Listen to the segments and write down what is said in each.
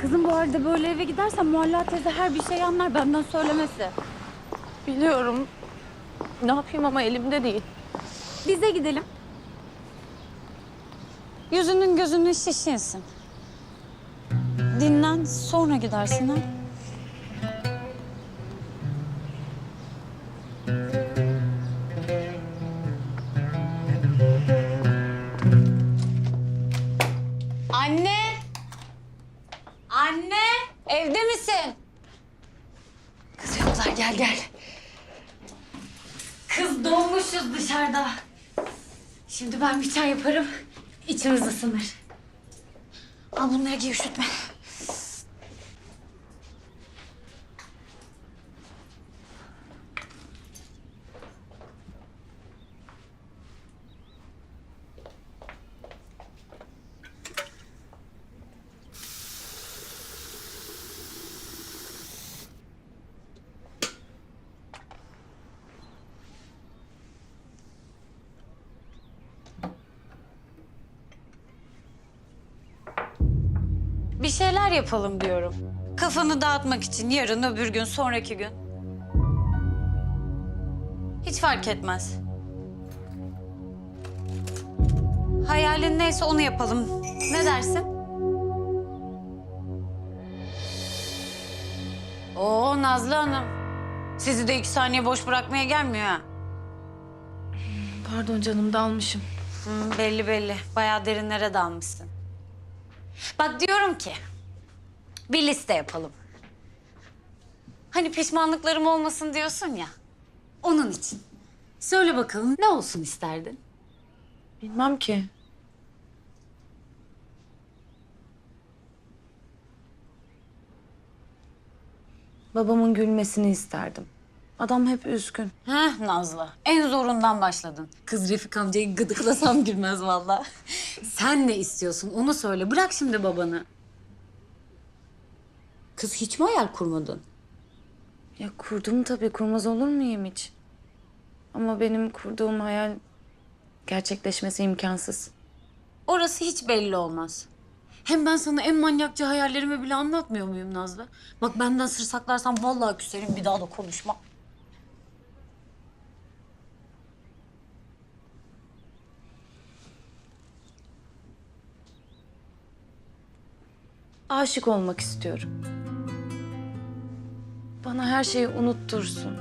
Kızım bu halde böyle eve gidersen Mualla teyze her bir şey anlar benden söylemesi. Biliyorum. Ne yapayım ama elimde değil. Bize gidelim. Yüzünün gözünün şişinsin. Dinlen sonra gidersin ha. Evde misin? Kız yoklar gel gel. Kız donmuşuz dışarıda. Şimdi ben bir çay yaparım. İçimiz ısınır. Al bunları giy üşütme. Bir şeyler yapalım diyorum. Kafanı dağıtmak için yarın, öbür gün, sonraki gün. Hiç fark etmez. Hayalin neyse onu yapalım. Ne dersin? Oo Nazlı Hanım. Sizi de iki saniye boş bırakmaya gelmiyor ha. Pardon canım dalmışım. Hı, belli belli. Bayağı derinlere dalmışsın. Bak diyorum ki bir liste yapalım. Hani pişmanlıklarım olmasın diyorsun ya. Onun için. Söyle bakalım ne olsun isterdin? Bilmem ki. Babamın gülmesini isterdim. Adam hep üzgün. Heh Nazlı. En zorundan başladın. Kız Refik amcayı gıdıklasam girmez vallahi. Sen ne istiyorsun onu söyle. Bırak şimdi babanı. Kız hiç mi hayal kurmadın? Ya kurdum tabii kurmaz olur muyum hiç? Ama benim kurduğum hayal gerçekleşmesi imkansız. Orası hiç belli olmaz. Hem ben sana en manyakça hayallerimi bile anlatmıyor muyum Nazlı? Bak benden sır saklarsan vallahi küserim bir daha da konuşma. Aşık olmak istiyorum. Bana her şeyi unuttursun.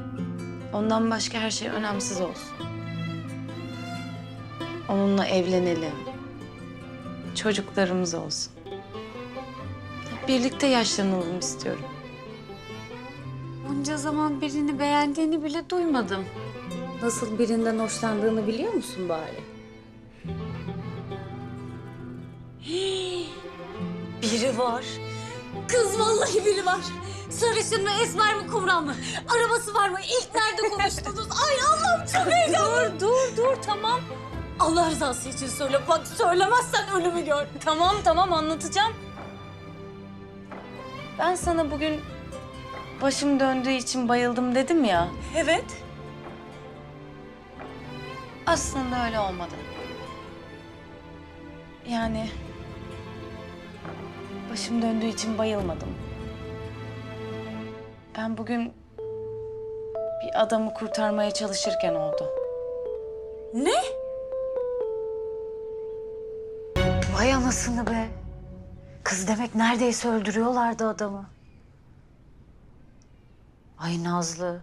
Ondan başka her şey önemsiz olsun. Onunla evlenelim. Çocuklarımız olsun. Birlikte yaşlanalım istiyorum. Bunca zaman birini beğendiğini bile duymadım. Nasıl birinden hoşlandığını biliyor musun bari? Biri var. Kız vallahi biri var. Sarışın mı, esmer mi, kumral mı? Arabası var mı? İlk nerede konuştunuz? Ay Allah'ım çok heyecanlı. Dur, dur, dur tamam. Allah rızası için söyle. Bak söylemezsen ölümü gör. Tamam, tamam anlatacağım. Ben sana bugün başım döndüğü için bayıldım dedim ya. Evet. Aslında öyle olmadı. Yani başım döndüğü için bayılmadım. Ben bugün bir adamı kurtarmaya çalışırken oldu. Ne? Vay anasını be. Kız demek neredeyse öldürüyorlardı adamı. Ay Nazlı.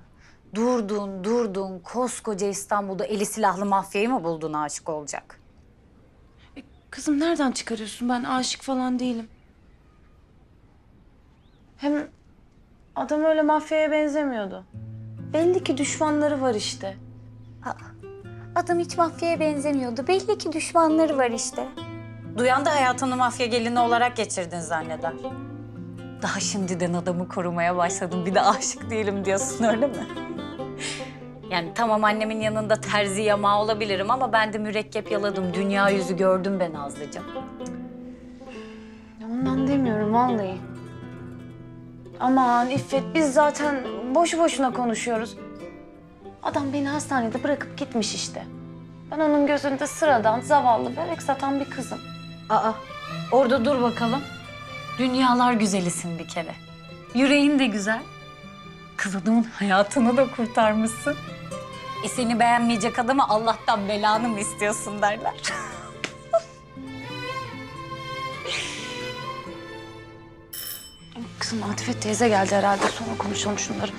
Durdun durdun koskoca İstanbul'da eli silahlı mafyayı mı buldun aşık olacak? E, kızım nereden çıkarıyorsun? Ben aşık falan değilim. Hem adam öyle mafyaya benzemiyordu. Belli ki düşmanları var işte. Adam hiç mafyaya benzemiyordu. Belli ki düşmanları var işte. Duyan da hayatını mafya gelini olarak geçirdin zanneder. Daha şimdiden adamı korumaya başladın. Bir de aşık değilim diyorsun öyle mi? Yani tamam annemin yanında terzi yamağı olabilirim ama ben de mürekkep yaladım. Dünya yüzü gördüm ben Nazlıcığım. Ya Ondan demiyorum vallahi. Aman İffet biz zaten boşu boşuna konuşuyoruz. Adam beni hastanede bırakıp gitmiş işte. Ben onun gözünde sıradan, zavallı, börek satan bir kızım. Aa, orada dur bakalım. Dünyalar güzelisin bir kere. Yüreğin de güzel. Kız adamın hayatını da kurtarmışsın. E seni beğenmeyecek adama Allah'tan belanı mı istiyorsun derler. Kızım Atifet teyze geldi herhalde. Sonra konuşalım şunları.